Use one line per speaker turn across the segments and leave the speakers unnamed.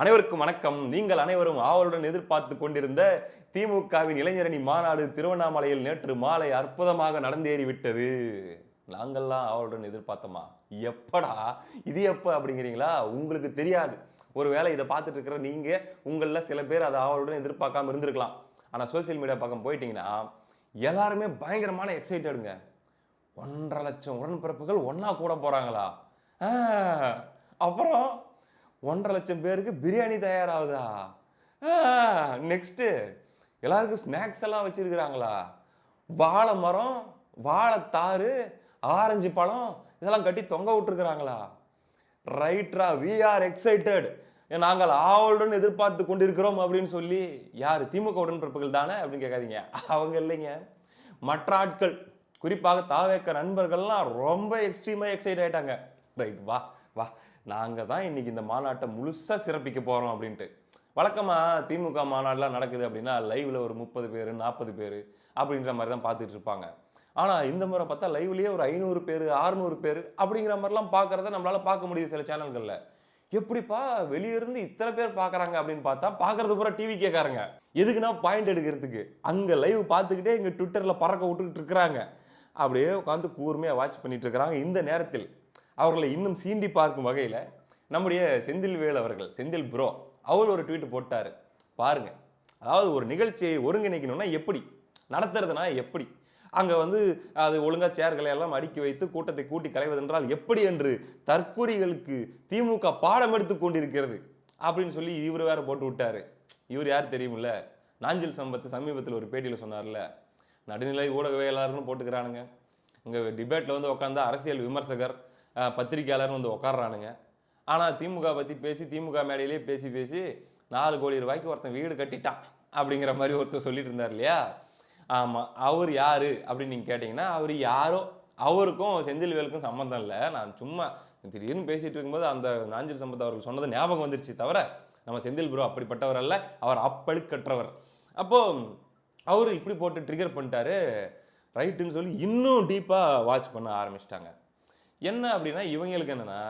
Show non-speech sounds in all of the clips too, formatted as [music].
அனைவருக்கும் வணக்கம். நீங்கள் அனைவரும் ஆவலுடன் எதிர்பார்த்து கொண்டிருந்த திமுகவின் இளைஞரணி மாநாடு திருவண்ணாமலையில் நேற்று மாலை அற்புதமாக நடந்தேறிவிட்டது. நாங்கள்லாம் ஆவலுடன் எதிர்பார்த்தோமா? எப்படா? இது எப்போ அப்படிங்கிறீங்களா? உங்களுக்கு தெரியாது. ஒருவேளை இதை பார்த்துட்டு இருக்கிற நீங்கள் உங்களில் சில பேர் அதை ஆவலுடன் எதிர்பார்க்காம இருந்திருக்கலாம். ஆனால் சோசியல் மீடியா பக்கம் போயிட்டீங்கன்னா எல்லாருமே பயங்கரமான எக்ஸைட்டடுங்க ஒன்றரை லட்சம் உடன்பிறப்புகள் ஒன்றா கூட போகிறாங்களா அப்புறம் ஒன்றரை லட்சம் பேருக்கு பிரியாணி தயாராகுதா? நெக்ஸ்ட்டு எல்லாருக்கும் ஸ்நாக்ஸ் எல்லாம் வச்சிருக்கிறாங்களா? வாழை மரம் வாழைத்தாறு ஆரஞ்சு பழம் இதெல்லாம் கட்டி தொங்க விட்டுருக்குறாங்களா? ரைட்ரா வி ஆர் எக்ஸைட்டட் நாங்கள் ஆவலுடன் எதிர்பார்த்து கொண்டிருக்கிறோம் அப்படின்னு சொல்லி யார்? திமுக உடன்பிறப்புகள் தானே அப்படின்னு கேட்காதீங்க. அவங்க இல்லைங்க. மற்ற ஆட்கள் குறிப்பாக தாவேக்க நண்பர்கள்லாம் ரொம்ப எக்ஸ்ட்ரீமாக எக்ஸைட் ஆயிட்டாங்க. ரைட் வா வா. நாங்கள் தான் இன்றைக்கி இந்த மாநாட்டை முழுசாக சிறப்பிக்க போகிறோம் அப்படின்ட்டு. வழக்கமாக திமுக மாநாடுலாம் நடக்குது அப்படின்னா லைவில் ஒரு முப்பது பேர் நாற்பது பேர் அப்படின்ற மாதிரி தான் பார்த்துட்டு இருப்பாங்க. ஆனால் இந்த முறை பார்த்தா லைவ்லேயே ஒரு ஐநூறு பேர் ஆறுநூறு பேர் அப்படிங்கிற மாதிரிலாம் பார்க்குறத நம்மளால் பார்க்க முடியுது சில சேனல்களில். எப்படிப்பா வெளியிருந்து இத்தனை பேர் பார்க்குறாங்க அப்படின்னு பார்த்தா பார்க்குறது பூரா டிவி கேட்காரங்க எதுக்குன்னா பாயிண்ட் எடுக்கிறதுக்கு. அங்கே லைவ் பார்த்துக்கிட்டே இங்கே ட்விட்டரில் பறக்க விட்டுக்கிட்டு இருக்கிறாங்க. அப்படியே உட்காந்து கூர்மையாக வாட்ச் பண்ணிட்டு இருக்கிறாங்க. இந்த நேரத்தில் அவர்களை இன்னும் சீண்டி பார்க்கும் வகையில் நம்முடைய செந்தில் வேல் அவர்கள் செந்தில் ப்ரோ அவர் ஒரு ட்வீட் போட்டாரு. பாருங்க. அதாவது ஒரு நிகழ்ச்சியை ஒருங்கிணைக்கணும்னா எப்படி? நடத்துறதுனா எப்படி? அங்கே வந்து அது ஒழுங்கா சேர்களை எல்லாம் அடுக்கி வைத்து கூட்டத்தை கூட்டி கலைவதென்றால் எப்படி என்று தற்கூரிகளுக்கு திமுக பாடம் எடுத்து கொண்டிருக்கிறது அப்படின்னு சொல்லி இவர் வேற போட்டு விட்டாரு. இவர் யார் தெரியுமில்ல? நாஞ்சில் சம்பத்து சமீபத்தில் ஒரு பேட்டியில் சொன்னார்ல நடுநிலை ஊடகவியலாளர்னு போட்டுக்கிறானுங்க. இங்கே டிபேட்டில் வந்து உட்காந்தா அரசியல் விமர்சகர் பத்திரிகையாளர்னு வந்து உட்கார்றானுங்க ஆனால் திமுக பற்றி பேசி திமுக மேடையிலே பேசி பேசி நாலு கோடி ரூபாய்க்கு ஒருத்தன் வீடு கட்டிட்டான் அப்படிங்கிற மாதிரி ஒருத்தர் சொல்லிட்டு இருந்தார் இல்லையா? ஆமாம் அவர் யார் அப்படின்னு நீங்கள் கேட்டிங்கன்னா அவர் யாரோ அவருக்கும் செந்தில்வேலுக்கும் சம்மந்தம் இல்லை. நான் சும்மா திடீர்னு பேசிகிட்டு இருக்கும்போது அந்த நாஞ்சில் சம்பத் அவர்கள் சொன்னது ஞாபகம் வந்துருச்சு தவிர நம்ம செந்தில் ப்ரோ அப்படிப்பட்டவர் அல்ல. அவர் அப்பழுக்கற்றவர். அப்போது அவர் இப்படி போட்டு ட்ரிகர் பண்ணிட்டாரு. ரைட்டுன்னு சொல்லி இன்னும் டீப்பாக வாட்ச் பண்ண ஆரம்பிச்சிட்டாங்க. என்ன அப்படின்னா இவங்களுக்கு என்னென்னா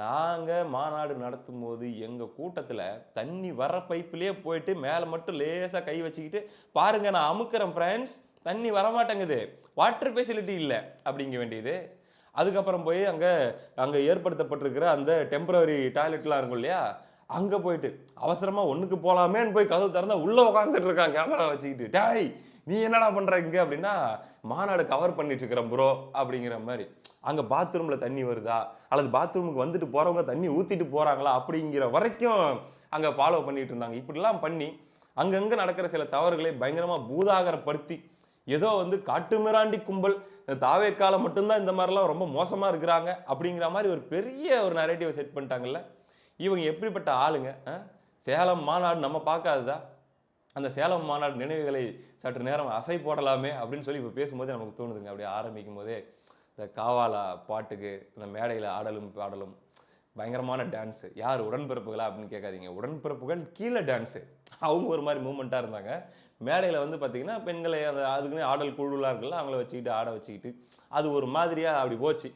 நாங்கள் மாநாடு நடத்தும் போது எங்கள் கூட்டத்தில் தண்ணி வர பைப்புலேயே போயிட்டு மேலே மட்டும் லேசாக கை வச்சுக்கிட்டு பாருங்கள் நான் அமுக்கிறேன் ஃப்ரெண்ட்ஸ் தண்ணி வரமாட்டேங்குது. வாட்டர் ஃபெசிலிட்டி இல்லை. அப்படிங்க வேண்டியது. அதுக்கப்புறம் போய் அங்கே அங்கே ஏற்படுத்தப்பட்டிருக்கிற அந்த டெம்பரவரி டாய்லெட்லாம் இருக்கும் இல்லையா அங்கே போயிட்டு அவசரமாக ஒன்றுக்கு போகலாமேன்னு போய் கதவு திறந்தால் உள்ளே உட்காந்துட்டு இருக்கான் கேமரா வச்சுக்கிட்டு. டாய் நீ என்னடா பண்ணுற இங்கே? அப்படின்னா மாநாடு கவர் பண்ணிட்டு இருக்கிறேன் ப்ரோ அப்படிங்கிற மாதிரி. அங்கே பாத்ரூமில் தண்ணி வருதா? அல்லது பாத்ரூமுக்கு வந்துட்டு போகிறவங்க தண்ணி ஊற்றிட்டு போகிறாங்களா அப்படிங்கிற வரைக்கும் அங்கே ஃபாலோ பண்ணிகிட்டு இருந்தாங்க. இப்படிலாம் பண்ணி அங்கங்கே நடக்கிற சில தவறுகளை பயங்கரமாக பூதாகரப்படுத்தி ஏதோ வந்து காட்டுமிராண்டி கும்பல் இந்த காலம் மட்டும்தான் இந்த மாதிரிலாம் ரொம்ப மோசமாக இருக்கிறாங்க அப்படிங்கிற மாதிரி ஒரு பெரிய ஒரு நரேட்டிவை செட் பண்ணிட்டாங்கல்ல? இவங்க எப்படிப்பட்ட ஆளுங்க? சேலம் மாநாடு நம்ம பார்க்காததா? அந்த சேலம் மாநாடு நினைவுகளை சற்று நேரம் அசை போடலாமே அப்படின்னு சொல்லி இப்போ பேசும்போதே நமக்கு தோணுதுங்க. அப்படியே ஆரம்பிக்கும் போதே இந்த காவாலா பாட்டுக்கு இந்த மேடையில் ஆடலும் பாடலும் பயங்கரமான டான்ஸு யார் உடன்பிறப்புகளா அப்படின்னு கேட்காதீங்க. உடன்பிறப்புகள் கீழே டான்ஸு அவங்க ஒரு மாதிரி மூமெண்ட்டாக இருந்தாங்க. மேடையில் வந்து பார்த்திங்கன்னா பெண்களை அந்த அதுக்குன்னு ஆடல் குழுலாம் இருக்குல்ல அவங்கள வச்சுக்கிட்டு ஆட வச்சுக்கிட்டு அது ஒரு மாதிரியாக அப்படி போச்சு.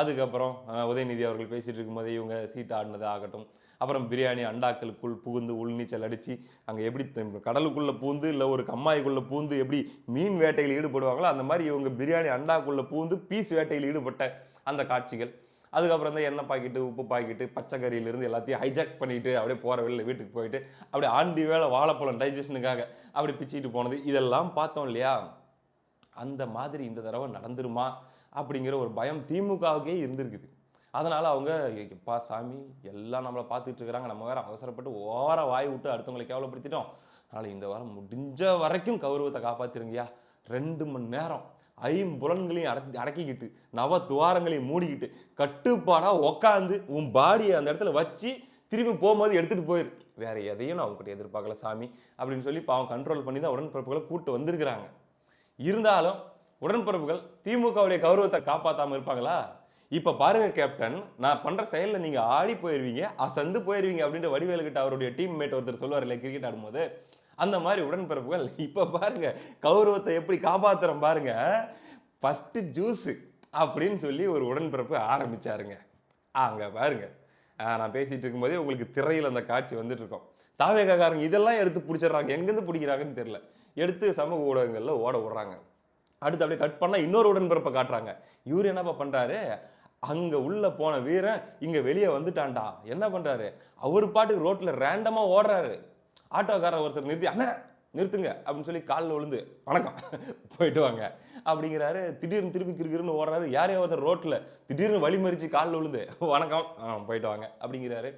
அதுக்கப்புறம் உதயநிதி அவர்கள் பேசிகிட்டு இருக்கும்போது இவங்க சீட்டு ஆடினது ஆகட்டும். அப்புறம் பிரியாணி அண்டாக்களுக்குள் புகுந்து உள்நீச்சல் அடித்து அங்கே எப்படி கடலுக்குள்ளே பூந்து இல்லை ஒரு கம்மாய்க்குள்ளே பூந்து எப்படி மீன் வேட்டையில் ஈடுபடுவாங்களோ அந்த மாதிரி இவங்க பிரியாணி அண்டாக்குள்ளே பூந்து பீஸ் வேட்டையில் ஈடுபட்ட அந்த காட்சிகள். அதுக்கப்புறம் தான் எண்ணெய் பாக்கெட்டு உப்பு பாக்கெட்டு பச்சைக்கறியிலேருந்து எல்லாத்தையும் ஹைஜாக் பண்ணிவிட்டு அப்படியே போகிற வெளியில் வீட்டுக்கு போயிட்டு அப்படியே ஆண்டி வேலை வாழைப்பழம் டைஜஷனுக்காக அப்படி பிச்சுக்கிட்டு போனது. இதெல்லாம் பார்த்தோம் இல்லையா? அந்த மாதிரி இந்த தடவை நடந்துருமா? அப்படிங்கிற ஒரு பயம் திமுகவுக்கே இருந்திருக்குது. அதனால் அவங்க எப்பா சாமி எல்லாம் நம்மளை பார்த்துட்டு இருக்கிறாங்க நம்ம வேற அவசரப்பட்டு ஓர வாய் விட்டு அடுத்தவங்களை கேவலப்படுத்திட்டோம். அதனால் இந்த வாரம் முடிஞ்ச வரைக்கும் கௌரவத்தை காப்பாற்றிருங்கயா ரெண்டு மணி நேரம் ஐம்புலன்களையும் அடக்கி அடக்கிக்கிட்டு நவ துவாரங்களையும் மூடிக்கிட்டு கட்டுப்பாடாக உக்காந்து உன் பாடியை அந்த இடத்துல வச்சு திரும்பி போகும்போது எடுத்துகிட்டு போயிரு. வேறு எதையும் நான் அவங்ககிட்ட எதிர்பார்க்கல சாமி அப்படின்னு சொல்லி பாவம் கண்ட்ரோல் பண்ணி தான் உடன்பிறப்புகளை கூப்பிட்டு வந்திருக்கிறாங்க. இருந்தாலும் உடன்பிறப்புகள் திமுகவுடைய கௌரவத்தை காப்பாற்றாமல் இருப்பாங்களா? இப்போ பாருங்க கேப்டன் நான் பண்ற செயலில் நீங்க ஆடி போயிருவீங்க அசந்து போயிருவீங்க அப்படின்ற வடிவேலு கிட்ட அவருடைய டீம் மேட் ஒருத்தர் சொல்லுவார் இல்லை கிரிக்கெட் ஆடும்போது. அந்த மாதிரி உடன்பிறப்புகள் இப்போ பாருங்க கௌரவத்தை எப்படி காப்பாத்துறோம் பாருங்க. ஃபஸ்ட்டு ஜூஸு அப்படின்னு சொல்லி ஒரு உடன்பிறப்பு ஆரம்பிச்சாருங்க. அங்கே பாருங்க. நான் பேசிகிட்டு இருக்கும்போதே உங்களுக்கு திரையில் அந்த காட்சி வந்துட்டு இருக்கோம். தாவேகாரங்க இதெல்லாம் எடுத்து பிடிச்சிடுறாங்க. எங்கேருந்து பிடிக்கிறாங்கன்னு தெரியல. எடுத்து சமூக ஊடகங்களில் ஓட விடுறாங்க. அடுத்து அப்படியே கட் பண்ணால் இன்னொரு உடன்பிறப்பை காட்டுறாங்க. இவர் என்னப்பா பண்ணுறாரு அங்கே உள்ளே போன வீரன் இங்கே வெளியே வந்துட்டான்டா. என்ன பண்ணுறாரு அவர் பாட்டுக்கு ரோட்டில் ரேண்டமாக ஓடுறாரு. ஆட்டோக்காரர் ஒருத்தர் நிறுத்தி அண்ணா நிறுத்துங்க அப்படின்னு சொல்லி காலில் விழுந்து வணக்கம் போயிட்டு வாங்க அப்படிங்கிறாரு. திடீர்னு திருப்பி கிருக்கிருன்னு ஓடுறாரு. யாரையும் ஒருத்தர் ரோட்டில் திடீர்னு வழி மறித்து காலில் விழுந்து வணக்கம் ஆ போயிட்டு வாங்க அப்படிங்கிறாரு.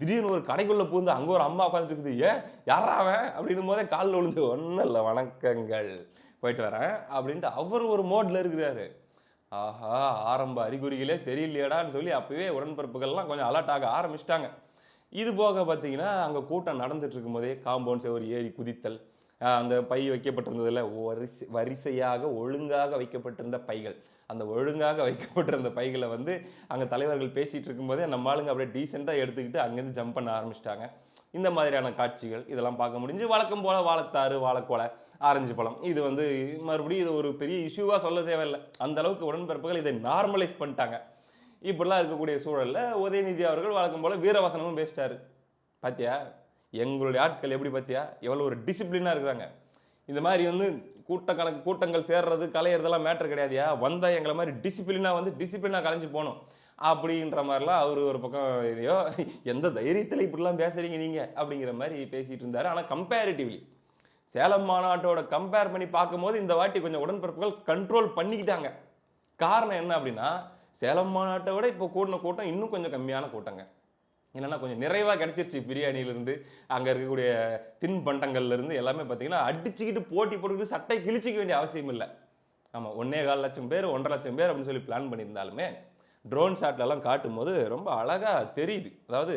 திடீர்னு ஒரு கடைக்குள்ளே பூந்து அங்கே ஒரு அம்மா உட்காந்துட்டு இருக்குது ஏன் யாராவன் அப்படின்னும் போதே காலில் விழுந்து ஒன்றும் இல்லை வணக்கங்கள் போயிட்டு வரேன் அப்படின்ட்டு அவர் ஒரு மோட்டில் இருக்கிறாரு. ஆஹா ஆரம்ப அறிகுறிகளே சரியில்லையடான்னு சொல்லி அப்பவே உடன்பிறப்புகள்லாம் கொஞ்சம் அலர்ட் ஆக ஆரம்பிச்சிட்டாங்க. இது போக பார்த்தீங்கன்னா அங்கே கூட்டம் நடந்துட்டு இருக்கும்போதே காம்பவுண்ட் செவர் ஏறி குதித்தல் அந்த பை வைக்கப்பட்டிருந்ததில் வரிசை வரிசையாக ஒழுங்காக வைக்கப்பட்டிருந்த பைகள். அந்த ஒழுங்காக வைக்கப்பட்டிருந்த பைகளை வந்து அங்கே தலைவர்கள் பேசிகிட்டு இருக்கும்போதே நம்ம ஆளுங்க அப்படியே டீசெண்டாக எடுத்துக்கிட்டு அங்கேருந்து ஜம்ப் பண்ண ஆரம்பிச்சிட்டாங்க. இந்த மாதிரியான காட்சிகள் இதெல்லாம் பார்க்க முடிஞ்சு வழக்கம் போல் வாழைத்தாறு வாழக்கோலை. ஆரஞ்சு பழம். இது வந்து மறுபடியும் இது ஒரு பெரிய இஷ்யூவாக சொல்ல தேவையில்லை. அந்த அளவுக்கு உடன்பிறப்புகள் இதை நார்மலைஸ் பண்ணிட்டாங்க. இப்படிலாம் இருக்கக்கூடிய சூழலில் உதயநிதி அவர்கள் வழக்கம் போல வீரவசனமும் பேசிட்டாரு. பார்த்தியா எங்களுடைய ஆட்கள் எப்படி பார்த்தியா எவ்வளோ ஒரு டிசிப்ளினாக இருக்கிறாங்க. இந்த மாதிரி வந்து கூட்ட கணக்கு கூட்டங்கள் சேர்றது கலையிறதெல்லாம் மேட்ரு கிடையாதுயா? வந்தால் எங்களை மாதிரி டிசிப்ளினாக வந்து டிசிப்ளினாக கலைஞ்சு போகணும். அப்படின்ற மாதிரிலாம் அவர் ஒரு பக்கம் இதையோ எந்த தைரியத்தில் இப்படிலாம் பேசுகிறீங்க நீங்கள் அப்படிங்கிற மாதிரி பேசிகிட்டு இருந்தார். ஆனால் கம்பேரிட்டிவ்லி சேலம் மாநாட்டோட கம்பேர் பண்ணி பார்க்கும்போது இந்த வாட்டி கொஞ்சம் உடன்பிறப்புகள் கண்ட்ரோல் பண்ணிக்கிட்டாங்க. காரணம் என்ன அப்படின்னா சேலம் மாநாட்டை விட இப்போ கூடின கூட்டம் இன்னும் கொஞ்சம் கம்மியான கூட்டங்க. என்னென்னா கொஞ்சம் நிறைவாக கிடச்சிருச்சு பிரியாணியிலேருந்து அங்கே இருக்கக்கூடிய தின்பண்டங்கள்லேருந்து எல்லாமே பார்த்தீங்கன்னா அடிச்சுக்கிட்டு போட்டி போட்டுக்கிட்டு சட்டை கிழிச்சிக்க வேண்டிய அவசியம் இல்லை. ஆமாம் ஒன்றே கால் லட்சம் பேர் ஒன்றரை லட்சம் பேர் அப்படின்னு சொல்லி பிளான் பண்ணியிருந்தாலுமே ட்ரோன் ஷாட்லலாம் காட்டும் போது ரொம்ப அழகாக தெரியுது. அதாவது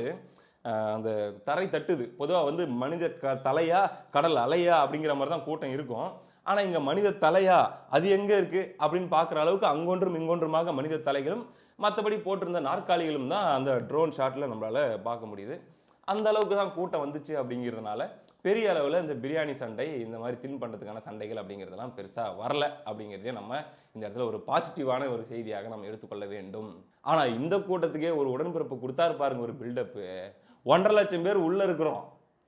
அந்த தரை தட்டுது. பொதுவாக வந்து மனித க தலையா கடல் அலையா அப்படிங்கிற மாதிரி தான் கூட்டம் இருக்கும். ஆனால் இங்கே மனித தலையா அது எங்கே இருக்குது அப்படின்னு பார்க்குற அளவுக்கு அங்கொன்றும் இங்கொன்றுமாக மனித தலைகளும் மற்றபடி போட்டிருந்த நாற்காலிகளும் தான் அந்த ட்ரோன் ஷாட்டில் நம்மளால் பார்க்க முடியுது. அந்த அளவுக்கு தான் கூட்டம் வந்துச்சு அப்படிங்கிறதுனால பெரிய அளவில் இந்த பிரியாணி சண்டை இந்த மாதிரி தின்பண்டத்துக்கான சண்டைகள் அப்படிங்கிறதெல்லாம் பெருசாக வரல அப்படிங்கிறதே நம்ம இந்த இடத்துல ஒரு பாசிட்டிவான ஒரு செய்தியாக நம்ம எடுத்துக்கொள்ள வேண்டும். ஆனால் இந்த கூட்டத்துக்கே ஒரு உடன்பிறப்பு கொடுத்தாரு பாருங்க ஒரு பில்டப்பு ஒன்றரை லட்சம் பேர் உள்ளே இருக்கிறோம்.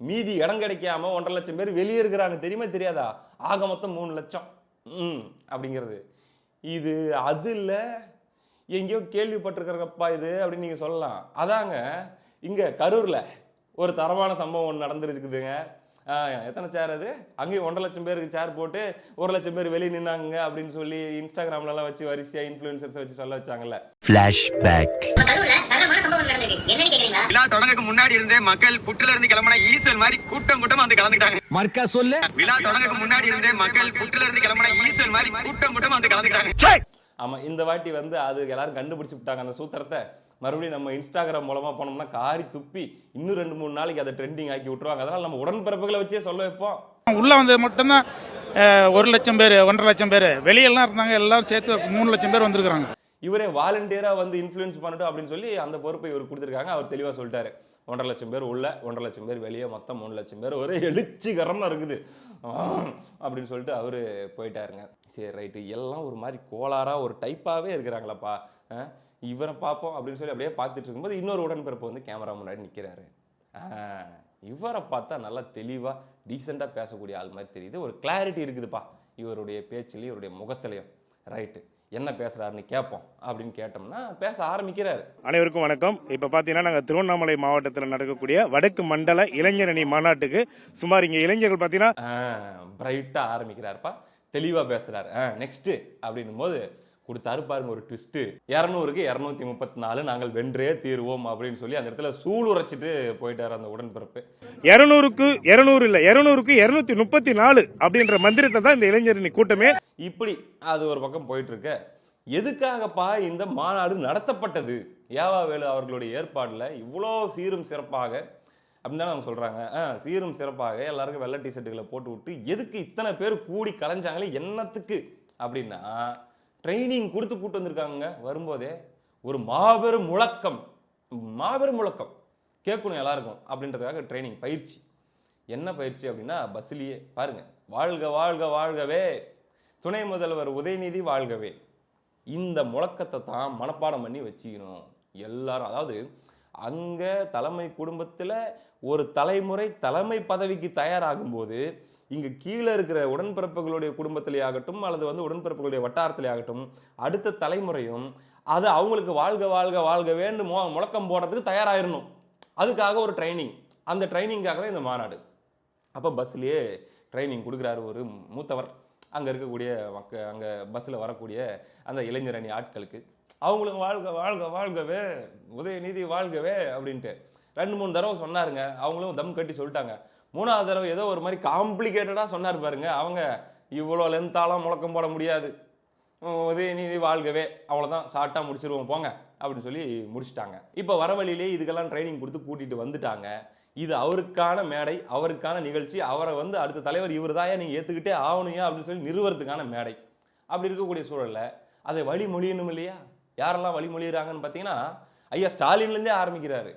மீதி இடம் கிடைக்காம ஒன்றரை லட்சம் பேர் வெளியே இருக்கிறாங்க. தெரியுமா தெரியாதா? ஆக மொத்தம் மூணு லட்சம். ம் அப்படிங்கிறது. இது அது இல்லை. எங்கேயோ கேள்விப்பட்டிருக்கிறப்பா இது அப்படின்னு நீங்கள் சொல்லலாம். அதாங்க இங்கே கரூரில் ஒரு தரமான சம்பவம் ஒன்று நடந்துருக்குதுங்க. எத்தனை சேர் அது? அங்கேயும் ஒன்றரை லட்சம் பேருக்கு சேர் போட்டு ஒரு லட்சம் பேர் வெளியே நின்னாங்க அப்படின்னு சொல்லி இன்ஸ்டாகிராம்லலாம் வச்சு வரிசையாக இன்ஃப்ளூயன்சர்ஸ் வச்சு சொல்ல வச்சாங்கல்ல.
Flashback.
விழா தொடங்கக்கு முன்னாடி இருந்தே மக்கள் புற்றுல இருந்து கிளம்பின ஈசல் மாதிரி கூட்டம் கூட்டம் வந்து கலந்துக்கிட்டாங்க.
மர்க்கா சொல்லு.
விழா தொடங்கக்கு முன்னாடி இருந்தே மக்கள் புற்றுல இருந்து கிளம்பின ஈசல் மாதிரி கூட்டம் கூட்டம் வந்து கலந்துக்கிட்டாங்க.
ஆமாம் இந்த வாட்டி வந்து அது எல்லாரும் கண்டுபிடிச்சு விட்டாங்க அந்த சூத்திரத்தை. மறுபடியும் நம்ம இன்ஸ்டாகிராம் மூலமாக போனோம்னா காரி துப்பி இன்னும் ரெண்டு மூணு நாளைக்கு அதை ட்ரெண்டிங் ஆக்கி விட்டுருவாங்க. அதனால் நம்ம உடன்பிறப்புகளை வச்சே சொல்ல வைப்போம்.
உள்ள வந்தது மட்டும்தான் ஒரு லட்சம் பேர் ஒன்றரை லட்சம் பேர். வெளியெல்லாம் இருந்தாங்க எல்லாரும் சேர்த்து மூணு லட்சம் பேர் வந்திருக்கிறாங்க.
இவரே வாலண்டியராக வந்து இன்ஃப்ளூயன்ஸ் பண்ணட்டும் அப்படின்னு சொல்லி அந்த பொறுப்பை இவர் கொடுத்துருக்காங்க. அவர் தெளிவாக சொல்லிட்டாரு. ஒன்றரை லட்சம் பேர் உள்ள ஒன்றரை லட்சம் பேர் வெளியே மொத்தம் மூணு லட்சம் பேர் ஒரே எழுச்சிகரமாக இருக்குது. அப்படின்னு சொல்லிட்டு அவர் போயிட்டாருங்க. சரி ரைட்டு. எல்லாம் ஒரு மாதிரி கோளாறாக ஒரு டைப்பாகவே இருக்கிறாங்களப்பா. ஆ, இவரை பார்ப்போம் அப்படின்னு சொல்லி அப்படியே பார்த்துட்டு இருக்கும்போது இன்னொரு உடன்பிறப்பு வந்து கேமரா முன்னாடி நிற்கிறாரு இவரை பார்த்தா நல்லா தெளிவாக டீசெண்டாக பேசக்கூடிய ஆள் மாதிரி தெரியுது. ஒரு கிளாரிட்டி இருக்குதுப்பா. இவருடைய பேச்சுலேயும் இவருடைய முகத்துலையும். ரைட்டு. என்ன பேசுறாருன்னு கேட்போம் அப்படின்னு கேட்டோம்னா பேச ஆரம்பிக்கிறாரு.
அனைவருக்கும் வணக்கம். இப்போ பார்த்தீங்கன்னா நாங்கள் திருவண்ணாமலை மாவட்டத்தில் நடக்கக்கூடிய வடக்கு மண்டல இளைஞரணி மாநாட்டுக்கு சுமார் இங்கே இளைஞர்கள் பார்த்தீங்கன்னா
பிரைட்டாக ஆரம்பிக்கிறாருப்பா. தெளிவாக பேசுறாரு. நெக்ஸ்ட்டு அப்படின்னும் போது கொடுத்தாரு பாருங்க ஒரு ட்விஸ்ட்டு இரநூறுக்கு இரநூத்தி முப்பத்தி நாலு நாங்கள் வென்றே தீருவோம் அப்படின்னு சொல்லி அந்த இடத்துல சூள் உரைச்சிட்டு போயிட்டாரு அந்த உடன்பிறப்பு.
இரநூறுக்கு இரநூறு இல்லை இரநூறுக்கு இரநூத்தி முப்பத்தி நாலு அப்படின்ற மந்திரத்தை தான் இந்த இளைஞரணி கூட்டமே
இப்படி அது ஒரு பக்கம் போயிட்டு இருக்க எதுக்காகப்பா இந்த மாநாடு நடத்தப்பட்டது? ஏவா வேலு அவர்களுடைய ஏற்பாடில் இவ்வளோ சீரும் சிறப்பாக அப்படின்னு தான் அவங்க சொல்கிறாங்க ஆ சீரும் சிறப்பாக எல்லாருக்கும் வெள்ளை டிஷர்ட்டுகளை போட்டு விட்டு எதுக்கு இத்தனை பேர் கூடி கலைஞ்சாங்களே என்னத்துக்கு அப்படின்னா ட்ரைனிங் கொடுத்து கூட்டு வந்திருக்காங்க வரும்போதே ஒரு மாபெரும் முழக்கம். மாபெரும் முழக்கம். கேட்கணும் எல்லாருக்கும் அப்படின்றதுக்காக ட்ரைனிங் பயிற்சி. என்ன பயிற்சி அப்படின்னா பஸ்லேயே பாருங்கள் வாழ்க வாழ்க வாழ்கவே. துணை முதல்வர் உதயநிதி வாழ்கவே. இந்த முழக்கத்தை தான் மனப்பாடம் பண்ணி வச்சுக்கணும். எல்லாரும் அதாவது அங்கே தலைமை குடும்பத்தில் ஒரு தலைமுறை தலைமை பதவிக்கு தயாராகும்போது இங்கே கீழே இருக்கிற உடன்பிறப்புகளுடைய குடும்பத்திலே ஆகட்டும் அல்லது வந்து உடன்பிறப்புகளுடைய வட்டாரத்திலே ஆகட்டும் அடுத்த தலைமுறையும் அது அவங்களுக்கு வாழ்க வாழ்க வாழ்க வேண்டும் மு- முழக்கம் போடுறதுக்கு தயாராகிடணும் அதுக்காக ஒரு ட்ரைனிங் அந்த ட்ரைனிங்காக தான் இந்த மாநாடு. அப்போ பஸ்லேயே ட்ரைனிங் கொடுக்குறாரு ஒரு மூத்தவர். அங்கே இருக்கக்கூடிய மக்க அங்கே பஸ்ஸில் வரக்கூடிய அந்த இளைஞர் அணி ஆட்களுக்கு அவங்களுக்கு வாழ்க வாழ்க வாழ்கவே உதயநிதி வாழ்கவே அப்படின்ட்டு. ரெண்டு மூணு தடவை சொன்னாருங்க. அவங்களும் தம் கட்டி சொல்லிட்டாங்க. மூணாவது தடவை ஏதோ ஒரு மாதிரி காம்ப்ளிகேட்டடாக சொன்னார் பாருங்க. அவங்க இவ்வளோ லென்த்தாலாம் முழக்கம் போட முடியாது. உம், உதயநிதி வாழ்கவே அவ்வளோதான் ஷார்ட்டாக முடிச்சிருவோம் போங்க அப்படின்னு சொல்லி முடிச்சிட்டாங்க. இப்போ வர வழியிலே இதுக்கெல்லாம் ட்ரைனிங் கொடுத்து கூட்டிகிட்டு வந்துட்டாங்க. இது அவருக்கான மேடை அவருக்கான நிகழ்ச்சி அவரை வந்து அடுத்த தலைவர் இவர் தான் நீங்கள் ஏற்றுக்கிட்டே ஆகணுயா அப்படின்னு சொல்லி நிறுவறதுக்கான மேடை. அப்படி இருக்கக்கூடிய சூழல்ல அதை வழிமொழியணும் இல்லையா? யாரெல்லாம் வழிமொழிகிறாங்கன்னு பார்த்தீங்கன்னா ஐயா ஸ்டாலின்லேருந்தே ஆரம்பிக்கிறாரு.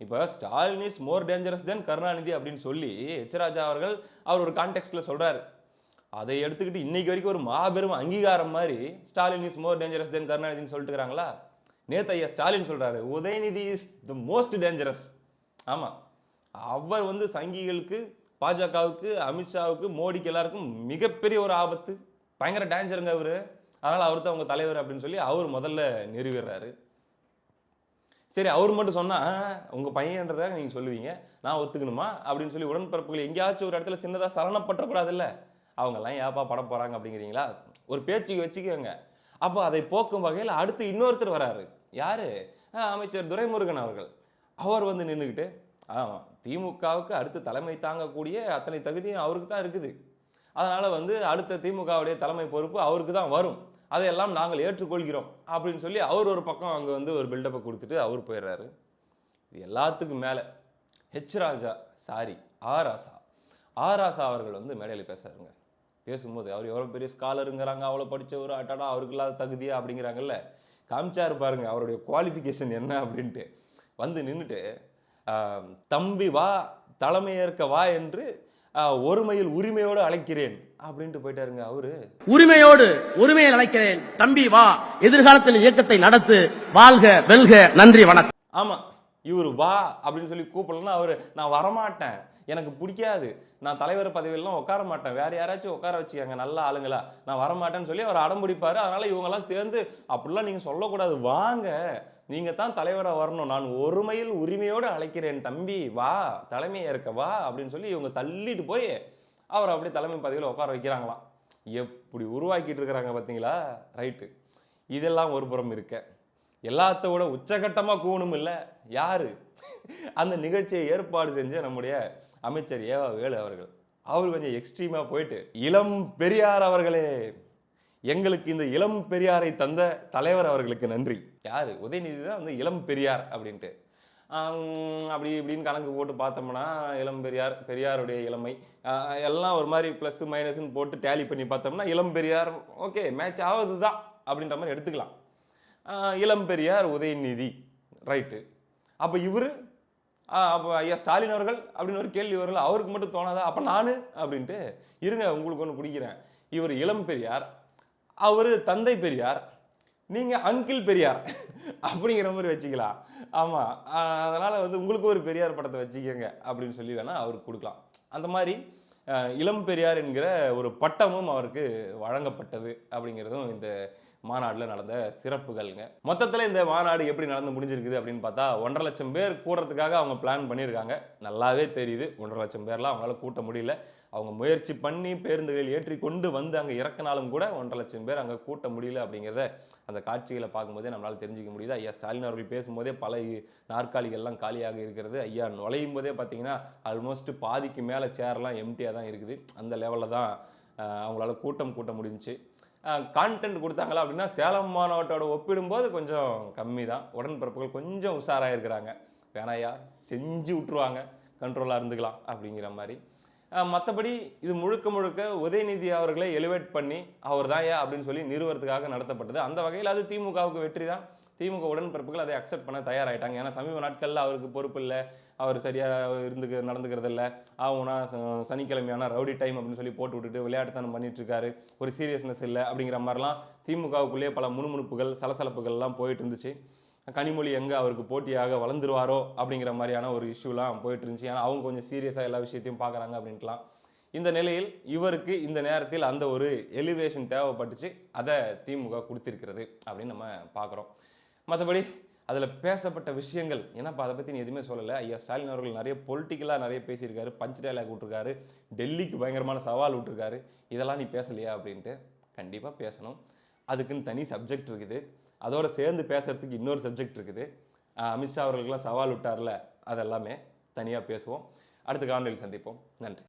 இப்போ Stalin is more dangerous than Karunanidhi அப்படின்னு சொல்லி எச் ராஜா அவர்கள் அவர் ஒரு கான்டெக்ட்ல சொல்கிறார் அதை எடுத்துக்கிட்டு இன்றைக்கி வரைக்கும் ஒரு மாபெரும் அங்கீகாரம் மாதிரி Stalin is more dangerous than கருணாநிதின்னு சொல்லிட்டு இருக்காங்களா நேத்து ஐயா ஸ்டாலின் சொல்கிறாரு Udhayanidhi is the most dangerous ஆமாம் அவர் வந்து சங்கிகளுக்கு பாஜகவுக்கு அமித்ஷாவுக்கு மோடிக்கு எல்லாருக்கும் மிகப்பெரிய ஒரு ஆபத்து. பயங்கர டேஞ்சருங்க அவர். அதனால் அவர் தான் உங்கள் தலைவர் அப்படின்னு சொல்லி அவர் முதல்ல நிறுவிடுறாரு. சரி அவர் மட்டும் சொன்னால் உங்கள் பையன்றதாக நீங்கள் சொல்லுவீங்க நான் ஒத்துக்கணுமா? அப்படின்னு சொல்லி உடன்பிறப்புகள் எங்கேயாச்சும் ஒரு இடத்துல சின்னதாக சலனப்பற்றக்கூடாதுல்ல அவங்கெல்லாம் ஏப்பா பட போகிறாங்க அப்படிங்கிறீங்களா? ஒரு பேச்சுக்கு வச்சுக்கோங்க. அப்போ அதை போக்கும் வகையில் அடுத்து இன்னொருத்தர் வராரு. யார்? அமைச்சர் துரைமுருகன் அவர்கள். அவர் வந்து நின்றுக்கிட்டு ஆமாம் திமுகவுக்கு அடுத்து தலைமை தாங்கக்கூடிய அத்தனை தகுதியும் அவருக்கு தான் இருக்குது. அதனால் வந்து அடுத்த திமுகவுடைய தலைமை பொறுப்பு அவருக்கு தான் வரும். அதையெல்லாம் நாங்கள் ஏற்றுக்கொள்கிறோம் அப்படின்னு சொல்லி அவர் ஒரு பக்கம் அங்கே வந்து ஒரு பில்டப்பை கொடுத்துட்டு அவர் போயிடுறாரு. இது எல்லாத்துக்கும் மேலே H Raja sorry R Asa R Asa அவர்கள் வந்து மேடையில் பேசுகிறாருங்க பேசும்போது அவர் எவ்வளோ பெரிய ஸ்காலருங்கிறாங்க அவ்வளோ படித்த ஒரு அவருக்கு இல்லாத தகுதியா அப்படிங்கிறாங்கல்ல. காமிச்சா பாருங்க அவருடைய குவாலிஃபிகேஷன் என்ன அப்படின்ட்டு. வந்து நின்றுட்டு தம்பி வா தலைமையேற்க வா என்று ஒருமையில் உரிமையோடு அழைக்கிறேன். அப்படின்ட்டு போயிட்டாருங்க அவரு.
உரிமையோடு உரிமையை அழைக்கிறேன். தம்பி வா. எதிர்காலத்தில் இயக்கத்தை நடத்து. வாழ்க வெல்க. நன்றி வணக்கம்.
ஆமா இவர் வா அப்படின்னு சொல்லி கூப்பிடலன்னா அவரு நான் வரமாட்டேன். எனக்கு பிடிக்காது. நான் தலைவர் பதவியெல்லாம் உட்கார மாட்டேன். வேற யாராச்சும் உட்கார வச்சுக்கங்க நல்ல ஆளுங்களா. நான் வரமாட்டேன்னு சொல்லி அவர் அடம்பிடிப்பார் அதனால் இவங்கெல்லாம் சேர்ந்து அப்படிலாம் நீங்கள் சொல்லக்கூடாது. வாங்க. நீங்கள் தான் தலைவராக வரணும். நான் ஒருமையில் உரிமையோடு அழைக்கிறேன் தம்பி. வா தலைமையாக இருக்க வா அப்படின்னு சொல்லி இவங்க தள்ளிட்டு போய் அவர் அப்படியே தலைமை பதவியில் உட்கார வைக்கிறாங்களாம். எப்படி உருவாக்கிட்டு இருக்கிறாங்க பார்த்தீங்களா? ரைட்டு. இதெல்லாம் ஒரு புறம் இருக்க. எல்லாத்த விட உச்சகட்டமாக கூணும் இல்லை யார்? அந்த நிகழ்ச்சியை ஏற்பாடு செஞ்ச நம்முடைய அமைச்சர் ஏவா வேலு அவர்கள். அவர் கொஞ்சம் எக்ஸ்ட்ரீமாக போயிட்டு இளம் பெரியார் அவர்களே எங்களுக்கு இந்த இளம் பெரியாரை தந்த தலைவர் அவர்களுக்கு நன்றி. யார்? உதயநிதி தான் வந்து இளம் பெரியார் அப்படின்ட்டு. அப்படி இப்படின்னு கணக்கு போட்டு பார்த்தோம்னா இளம் பெரியார் பெரியாருடைய இளமை எல்லாம் ஒரு மாதிரி ப்ளஸ் மைனஸ்னு போட்டு டேலி பண்ணி பார்த்தோம்னா இளம் பெரியார் ஓகே மேட்ச் ஆகுது தான் அப்படின்ற மாதிரி எடுத்துக்கலாம். இளம் பெரியார் உதயநிதி ரைட்டு அப்போ இவர் அப்போ ஐயா ஸ்டாலின் அவர்கள்? அப்படின்னு ஒரு கேள்வி வரல அவருக்கு மட்டும் தோணாதா? அப்போ நான் அப்படின்ட்டு இருங்க உங்களுக்கு ஒன்று பிடிக்கிறேன். இவர் இளம் பெரியார் அவர் தந்தை பெரியார் நீங்கள் அங்கிள் பெரியார். [laughs] அப்படிங்கிற மாதிரி வச்சுக்கலாம். ஆமாம் அதனால் வந்து உங்களுக்கு ஒரு பெரியார் படத்தை வச்சுக்கோங்க அப்படின்னு சொல்லி வேணால் அவருக்கு கொடுக்கலாம். அந்த மாதிரி இளம் பெரியார் என்கிற ஒரு பட்டமும் அவருக்கு வழங்கப்பட்டது அப்படிங்கிறதும் இந்த மாநாட்டில் நடந்த சிறப்புகள்ங்க. மொத்தத்தில் இந்த மாநாடு எப்படி நடந்து முடிஞ்சிருக்குது அப்படின்னு பார்த்தா ஒன்றரை லட்சம் பேர் கூடுறதுக்காக அவங்க பிளான் பண்ணியிருக்காங்க. நல்லாவே தெரியுது. ஒன்றரை லட்சம் பேர்லாம் அவங்களால கூட்ட முடியல. அவங்க முயற்சி பண்ணி பேருந்துகளில் ஏற்றி கொண்டு வந்து அங்கே இறக்கினாலும் கூட ஒன்றரை லட்சம் பேர் அங்கே கூட்ட முடியல அப்படிங்கிறத அந்த காட்சிகளை பார்க்கும்போதே நம்மளால் தெரிஞ்சுக்க முடியுது. ஐயா ஸ்டாலின் அவர்கள் பேசும்போதே பல நாற்காலிகள்லாம் காலியாக இருக்கிறது. ஐயா நுழையும் போதே பார்த்தீங்கன்னா ஆல்மோஸ்ட் பாதிக்கு மேலே சேர்லாம் எம்டியாக தான் இருக்குது. அந்த லெவலில் தான் அவங்களால கூட்டம் கூட்ட முடிஞ்சு கான்டென்ட் கொடுத்தாங்களா அப்படின்னா சேலம் மாநாட்டோட ஒப்பிடும்போது கொஞ்சம் கம்மி தான் உடன்பிறப்புகள் கொஞ்சம் உஷாராக இருக்கிறாங்க வேணாயா செஞ்சு விட்ருவாங்க கண்ட்ரோலாக இருந்துக்கலாம் அப்படிங்கிற மாதிரி. மற்றபடி இது முழுக்க முழுக்க உதயநிதி அவர்களை எலிவேட் பண்ணி அவர் தான் அப்படின்னு சொல்லி நிறுவனத்துக்காக நடத்தப்பட்டது. அந்த வகையில் அது திமுகவுக்கு வெற்றி தான் திமுக உடன்பிறப்புகள் அதை அக்செப்ட் பண்ண தயாராயிட்டாங்க. ஏன்னா சமீப நாட்களில் அவருக்கு பொறுப்பு இல்லை. அவர் சரியாக இருந்து நடந்துக்கிறது இல்லை. ஆகும்னா சனிக்கிழமையான ரவுடி டைம் அப்படின்னு சொல்லி போட்டு விட்டுட்டு விளையாட்டுத்தனம் பண்ணிட்டு இருக்காரு ஒரு சீரியஸ்னஸ் இல்லை அப்படிங்கிற மாதிரிலாம் திமுகவுக்குள்ளேயே பல முணுமுணுப்புகள் சலசலப்புகள்லாம் போயிட்டு இருந்துச்சு. கனிமொழி எங்கே அவருக்கு போட்டியாக வளர்ந்துருவாரோ அப்படிங்கிற மாதிரியான ஒரு இஷ்யூலாம் போயிட்டு இருந்துச்சு. ஏன்னா அவங்க கொஞ்சம் சீரியஸாக எல்லா விஷயத்தையும் பார்க்குறாங்க அப்படின்ட்டுலாம். இந்த நிலையில் இவருக்கு இந்த நேரத்தில் அந்த ஒரு எலிவேஷன் தேவைப்பட்டுச்சு. அதை திமுக கொடுத்திருக்கிறது அப்படின்னு நம்ம பார்க்குறோம் மற்றபடி அதில் பேசப்பட்ட விஷயங்கள் ஏன்னாப்பா அதை பற்றி நீ எதுவுமே சொல்லலை? ஐயா ஸ்டாலின் அவர்கள் நிறைய பொலிட்டிக்கலாக நிறைய பேசியிருக்காரு பஞ்ச் டயலாக் விட்டுருக்காரு டெல்லிக்கு பயங்கரமான சவால் விட்டுருக்காரு இதெல்லாம் நீ பேசலையா அப்படின்ட்டு கண்டிப்பாக பேசணும். அதுக்குன்னு தனி சப்ஜெக்ட் இருக்குது. அதோடு சேர்ந்து பேசுகிறதுக்கு இன்னொரு சப்ஜெக்ட் இருக்குது. அமித்ஷா அவர்களுக்கெல்லாம் சவால் விட்டார்ல அதெல்லாமே தனியாக பேசுவோம். அடுத்த காணொலியில் சந்திப்போம். நன்றி.